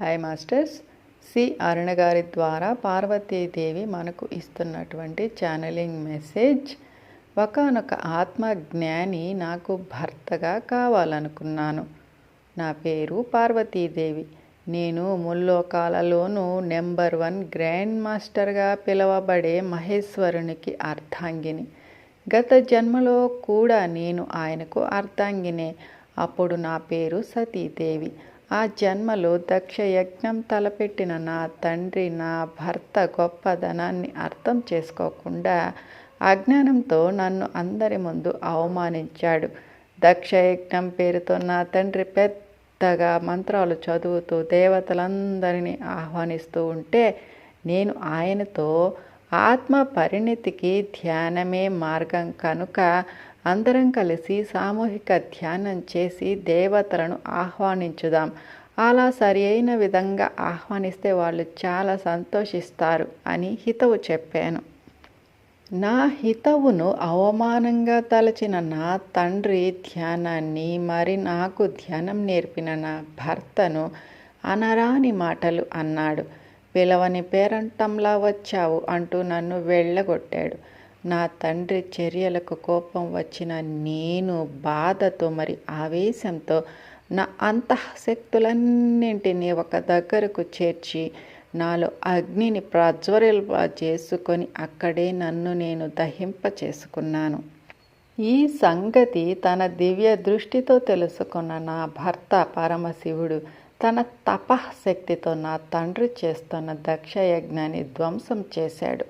Hi masters C అరుణ గారి ద్వారా పార్వతీదేవి మనకు ఇస్తున్నటువంటి ఛానలింగ్ మెసేజ్ ఒకనొక ఆత్మ జ్ఞాని నాకు భర్తగా కావాలనుకున్నాను. నా పేరు పార్వతీదేవి. నేను ముల్లోకాలలోనూ నెంబర్ వన్ గ్రాండ్ మాస్టర్గా పిలువబడే మహేశ్వరునికి అర్ధాంగిని. గత జన్మలో కూడా నేను ఆయనకు అర్ధాంగినే. అప్పుడు నా పేరు సతీదేవి. ఆ జన్మలో దక్ష యజ్ఞం తలపెట్టిన నా తండ్రి నా భర్త గొప్పదనాన్ని అర్థం చేసుకోకుండా అజ్ఞానంతో నన్ను అందరి ముందు అవమానించాడు. దక్షయజ్ఞం పేరుతో నా తండ్రి పెద్దగా మంత్రాలు చదువుతూ దేవతలందరినీ ఆహ్వానిస్తూ ఉంటే నేను ఆయనతో ఆత్మ పరిణితికి ధ్యానమే మార్గం కనుక అందరం కలిసి సామూహిక ధ్యానం చేసి దేవతలను ఆహ్వానించుదాం. అలా సరి అయిన విధంగా ఆహ్వానిస్తే వాళ్ళు చాలా సంతోషిస్తారు అని హితవు చెప్పాను. నా హితవును అవమానంగా తలచిన నా తండ్రి ధ్యానాన్ని మరి నాకు ధ్యానం నేర్పిన నా భర్తను అనరాని మాటలు అన్నాడు. పిలవని పేరంటంలా వచ్చావు అంటూ నన్ను వెళ్ళగొట్టాడు. నా తండ్రి చర్యలకు కోపం వచ్చిన నేను బాధతో మరి ఆవేశంతో నా అంతఃశక్తులన్నింటినీ ఒక దగ్గరకు చేర్చి నాలో అగ్నిని ప్రజ్వరింప చేసుకొని అక్కడే నన్ను నేను దహింప చేసుకున్నాను. ఈ సంగతి తన దివ్య దృష్టితో తెలుసుకున్న నా భర్త పరమశివుడు తన తపశక్తితో నా తండ్రి చేస్తున్న దక్షయజ్ఞాన్ని ధ్వంసం చేశాడు.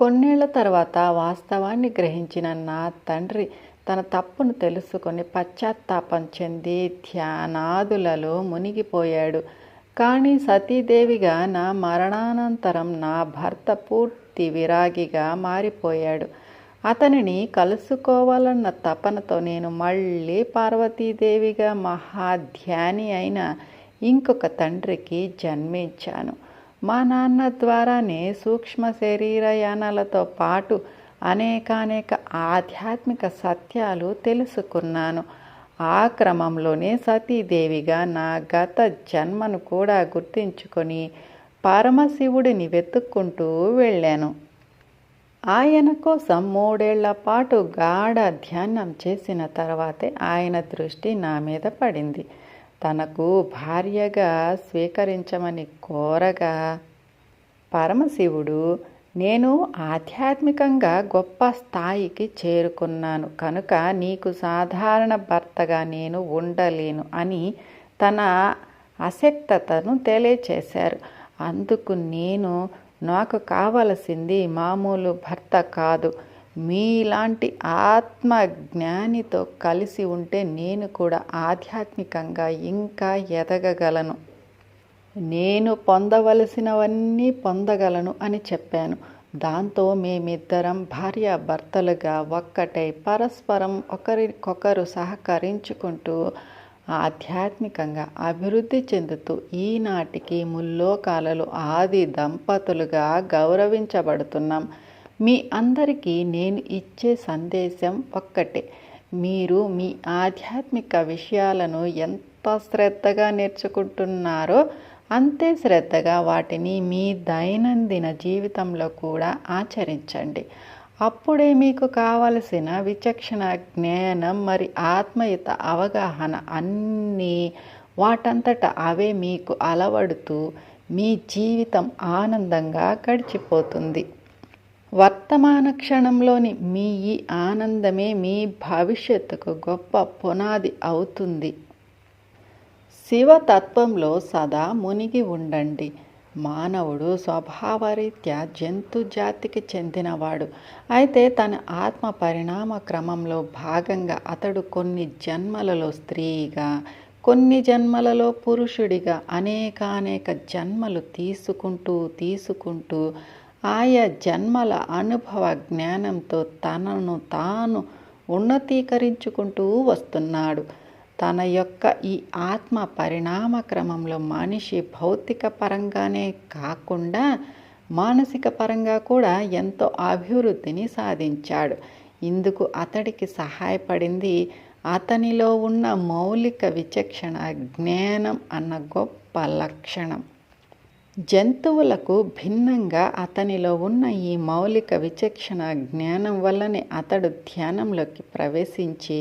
కొన్నేళ్ళ తర్వాత వాస్తవాన్ని గ్రహించిన నా తండ్రి తన తప్పును తెలుసుకొని పశ్చాత్తాపం చెంది ధ్యానాదులలో మునిగిపోయాడు. కానీ సతీదేవిగా నా మరణానంతరం నా భర్త పూర్తి విరాగిగా మారిపోయాడు. అతనిని కలుసుకోవాలన్న తపనతో నేను మళ్ళీ పార్వతీదేవిగా మహాధ్యాని అయిన ఇంకొక తండ్రికి జన్మించాను. మా నాన్న ద్వారానే సూక్ష్మ శరీరయానాలతో పాటు అనేకానేక ఆధ్యాత్మిక సత్యాలు తెలుసుకున్నాను. ఆ క్రమంలోనే సతీదేవిగా నా గత జన్మను కూడా గుర్తించుకొని పరమశివుడిని వెతుక్కుంటూ వెళ్ళాను. ఆయన కోసం మూడేళ్ళ పాటు గాఢ ధ్యానం చేసిన తర్వాతే ఆయన దృష్టి నా మీద పడింది. తనకు భార్యగా స్వీకరించమని కోరగా పరమశివుడు నేను ఆధ్యాత్మికంగా గొప్ప స్థాయికి చేరుకున్నాను. కనుక నీకు సాధారణ భర్తగా నేను ఉండలేను అని తన అసక్తతను తెలియచేశారు. అందుకు నేను నాకు కావలసింది మామూలు భర్త కాదు. మీలాంటి ఆత్మ జ్ఞానితో కలిసి ఉంటే నేను కూడా ఆధ్యాత్మికంగా ఇంకా ఎదగగలను. నేను పొందవలసినవన్నీ పొందగలను అని చెప్పాను. దాంతో మేమిద్దరం భార్యాభర్తలుగా ఒక్కటై పరస్పరం ఒకరికొకరు సహకరించుకుంటూ ఆధ్యాత్మికంగా అభివృద్ధి చెందుతూ ఈనాటికి ముల్లోకాలలో ఆది దంపతులుగా గౌరవించబడుతున్నాం. మీ అందరికీ నేను ఇచ్చే సందేశం ఒక్కటే. మీరు మీ ఆధ్యాత్మిక విషయాలను ఎంత శ్రద్ధగా నేర్చుకుంటున్నారో అంతే శ్రద్ధగా వాటిని మీ దైనందిన జీవితంలో కూడా ఆచరించండి. అప్పుడే మీకు కావలసిన విచక్షణ జ్ఞానం మరి ఆత్మయుత అవగాహన అన్నీ వాటంతట అవే మీకు అలవడుతూ మీ జీవితం ఆనందంగా గడిచిపోతుంది. వర్తమాన క్షణంలోని మీ ఈ ఆనందమే మీ భవిష్యత్తుకు గొప్ప పునాది అవుతుంది. శివతత్వంలో సదా మునిగి ఉండండి. మానవుడు స్వభావరీత్యా జంతు జాతికి చెందినవాడు. అయితే తన ఆత్మ పరిణామ క్రమంలో భాగంగా అతడు కొన్ని జన్మలలో స్త్రీగా కొన్ని జన్మలలో పురుషుడిగా అనేకానేక జన్మలు తీసుకుంటూ తీసుకుంటూ ఆయా జన్మల అనుభవ జ్ఞానంతో తనను తాను ఉన్నతీకరించుకుంటూ వస్తున్నాడు. తన యొక్క ఈ ఆత్మ పరిణామ క్రమంలో మనిషి భౌతిక పరంగానే కాకుండా మానసిక పరంగా కూడా ఎంతో అభివృద్ధిని సాధించాడు. ఇందుకు అతడికి సహాయపడింది అతనిలో ఉన్న మౌలిక విచక్షణ జ్ఞానం అన్న గొప్ప గొప్ప లక్షణం. జంతువులకు భిన్నంగా అతనిలో ఉన్న ఈ మౌలిక విచక్షణ జ్ఞానం వల్లనే అతడు ధ్యానంలోకి ప్రవేశించి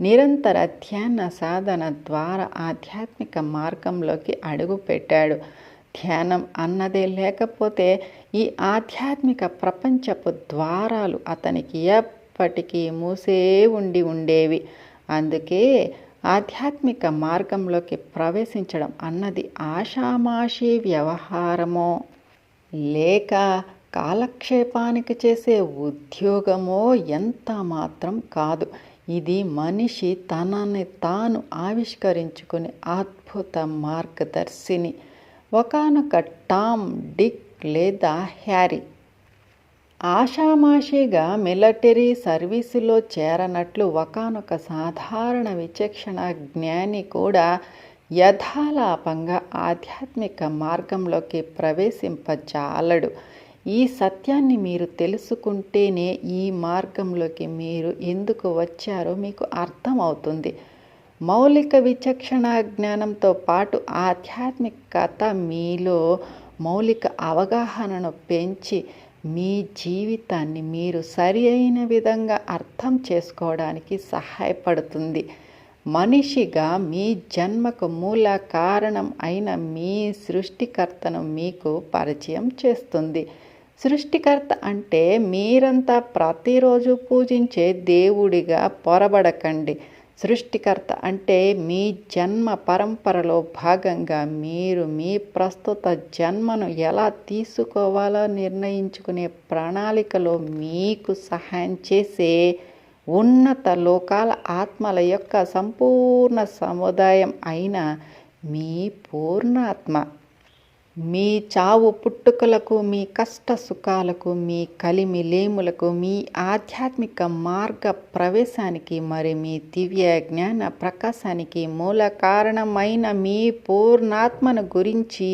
నిరంతర ధ్యాన సాధన ద్వారా ఆధ్యాత్మిక మార్గంలోకి అడుగుపెట్టాడు ధ్యానం అన్నదే లేకపోతే ఈ ఆధ్యాత్మిక ప్రపంచపు ద్వారాలు అతనికి ఎప్పటికీ మూసే ఉండి ఉండేవి. అందుకే ఆధ్యాత్మిక మార్గంలోకి ప్రవేశించడం అన్నది ఆషామాషి వ్యవహారమో లేక కాలక్షేపానికి చేసే ఉద్యోగమో ఎంత మాత్రం కాదు. ఇది మనిషి తనని తాను ఆవిష్కరించుకునే అద్భుత మార్గదర్శిని. ఒకనొక టామ్ డిక్ లేదా హ్యారీ ఆషామాషిగా మిలిటరీ సర్వీసులో చేరనట్లు ఒకనొక సాధారణ విచక్షణ జ్ఞాని కూడా యథాలాపంగా ఆధ్యాత్మిక మార్గంలోకి ప్రవేశింపజాలడు. ఈ సత్యాన్ని మీరు తెలుసుకుంటేనే ఈ మార్గంలోకి మీరు ఎందుకు వచ్చారో మీకు అర్థమవుతుంది. మౌలిక విచక్షణ జ్ఞానంతో పాటు ఆధ్యాత్మికత మీలో మౌలిక అవగాహనను పెంచి మీ జీవితాన్ని మీరు సరి అయిన విధంగా అర్థం చేసుకోవడానికి సహాయపడుతుంది. మనిషిగా మీ జన్మకు మూల కారణం అయిన మీ సృష్టికర్తను మీకు పరిచయం చేస్తుంది. సృష్టికర్త అంటే మీరంతా ప్రతిరోజు పూజించే దేవుడిగా పొరబడకండి. సృష్టికర్త అంటే మీ జన్మ పరంపరలో భాగంగా మీరు మీ ప్రస్తుత జన్మను ఎలా తీసుకోవాలో నిర్ణయించుకునే ప్రణాళికలో మీకు సహాయం చేసే ఉన్నత లోకాల ఆత్మల యొక్క సంపూర్ణ సముదాయం అయిన మీ పూర్ణాత్మ మీ చావు పుట్టుకలకు మీ కష్ట సుఖాలకు మీ కలిమి లేములకు మీ ఆధ్యాత్మిక మార్గ ప్రవేశానికి మరి మీ దివ్య జ్ఞాన ప్రకాశానికి మూల కారణమైన మీ పూర్ణాత్మను గురించి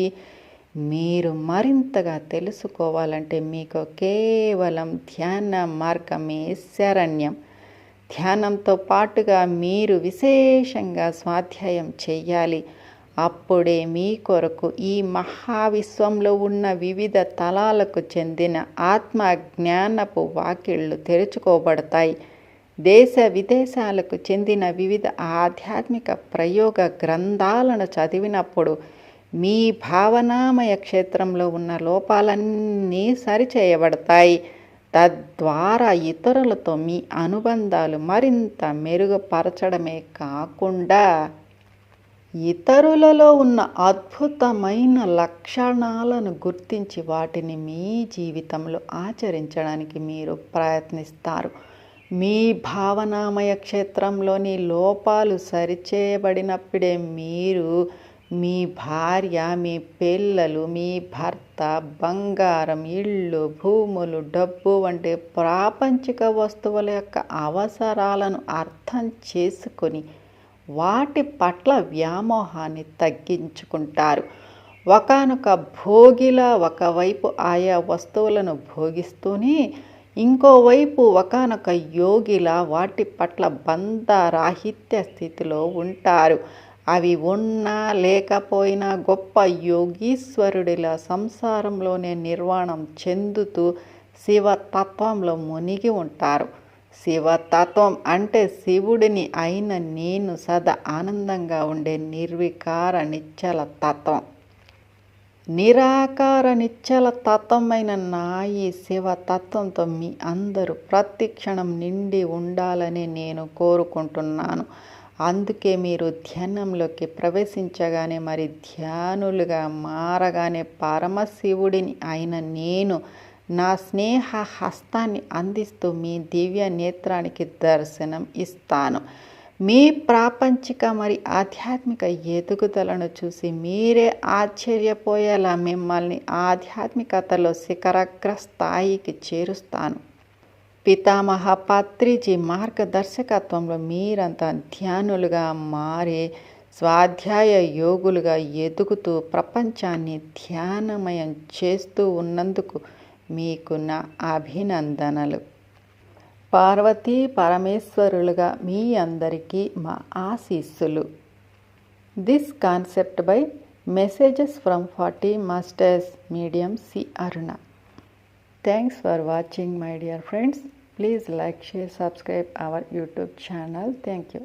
మీరు మరింతగా తెలుసుకోవాలంటే మీకు కేవలం ధ్యాన మార్గమే శరణ్యం. ధ్యానంతో పాటుగా మీరు విశేషంగా స్వాధ్యాయం చేయాలి. అప్పుడే మీ కొరకు ఈ మహావిశ్వంలో ఉన్న వివిధ తలాలకు చెందిన ఆత్మ జ్ఞానపు వాకిళ్ళు తెరుచుకోబడతాయి. దేశ విదేశాలకు చెందిన వివిధ ఆధ్యాత్మిక ప్రయోగ గ్రంథాలను చదివినప్పుడు మీ భావనామయ క్షేత్రంలో ఉన్న లోపాలన్నీ సరిచేయబడతాయి. తద్వారా ఇతరులతో మీ అనుబంధాలు మరింత మెరుగుపరచడమే కాకుండా ఇతరులలో ఉన్న అద్భుతమైన లక్షణాలను గుర్తించి వాటిని మీ జీవితంలో ఆచరించడానికి మీరు ప్రయత్నిస్తారు. మీ భావనామయ క్షేత్రంలోని లోపాలు సరిచేయబడినప్పుడే మీరు మీ భార్య మీ పిల్లలు మీ భర్త బంగారం ఇళ్ళు భూములు డబ్బు వంటి ప్రాపంచిక వస్తువుల యొక్క అవసరాలను అర్థం చేసుకొని వాటి పట్ల వ్యామోహాన్ని తగ్గించుకుంటారు. ఒకనొక భోగిలా ఒకవైపు ఆయా వస్తువులను భోగిస్తూనే ఇంకోవైపు ఒకనొక యోగిలా వాటి పట్ల బంధరాహిత్య స్థితిలో ఉంటారు. అవి ఉన్నా లేకపోయినా గొప్ప యోగీశ్వరుడిలా సంసారంలోనే నిర్వాణం చెందుతూ శివతత్వంలో మునిగి ఉంటారు. శివతత్వం అంటే శివుడిని అయిన నేను సదా ఆనందంగా ఉండే నిర్వికార నిశ్చల తత్వం. నిరాకార నిశ్చల తత్వమైన నా ఈ శివతత్వంతో మీ అందరూ ప్రతి క్షణం నిండి ఉండాలని నేను కోరుకుంటున్నాను. అందుకే మీరు ధ్యానంలోకి ప్రవేశించగానే మరి ధ్యానులుగా మారగానే పరమశివుడిని అయిన నేను నా స్నేహ హస్తాన్ని అందిస్తూ మీ దివ్య నేత్రానికి దర్శనం ఇస్తాను. మీ ప్రాపంచిక మరి ఆధ్యాత్మిక ఎదుగుదలను చూసి మీరే ఆశ్చర్యపోయేలా మిమ్మల్ని ఆధ్యాత్మికతలో శిఖరగ్ర స్థాయికి చేరుస్తాను. పితామహ పత్రిజీ మార్గదర్శకత్వంలో మీరంతా ధ్యానులుగా మారే స్వాధ్యాయ యోగులుగా ఎదుగుతూ ప్రపంచాన్ని ధ్యానమయం చేస్తూ ఉన్నందుకు మీకు నా అభినందనలు. పార్వతీ పరమేశ్వరులుగా మీ అందరికీ మా ఆశీస్సులు. This concept by messages from forty masters medium C Aruna thanks for watching my dear friends please like share subscribe our YouTube channel thank you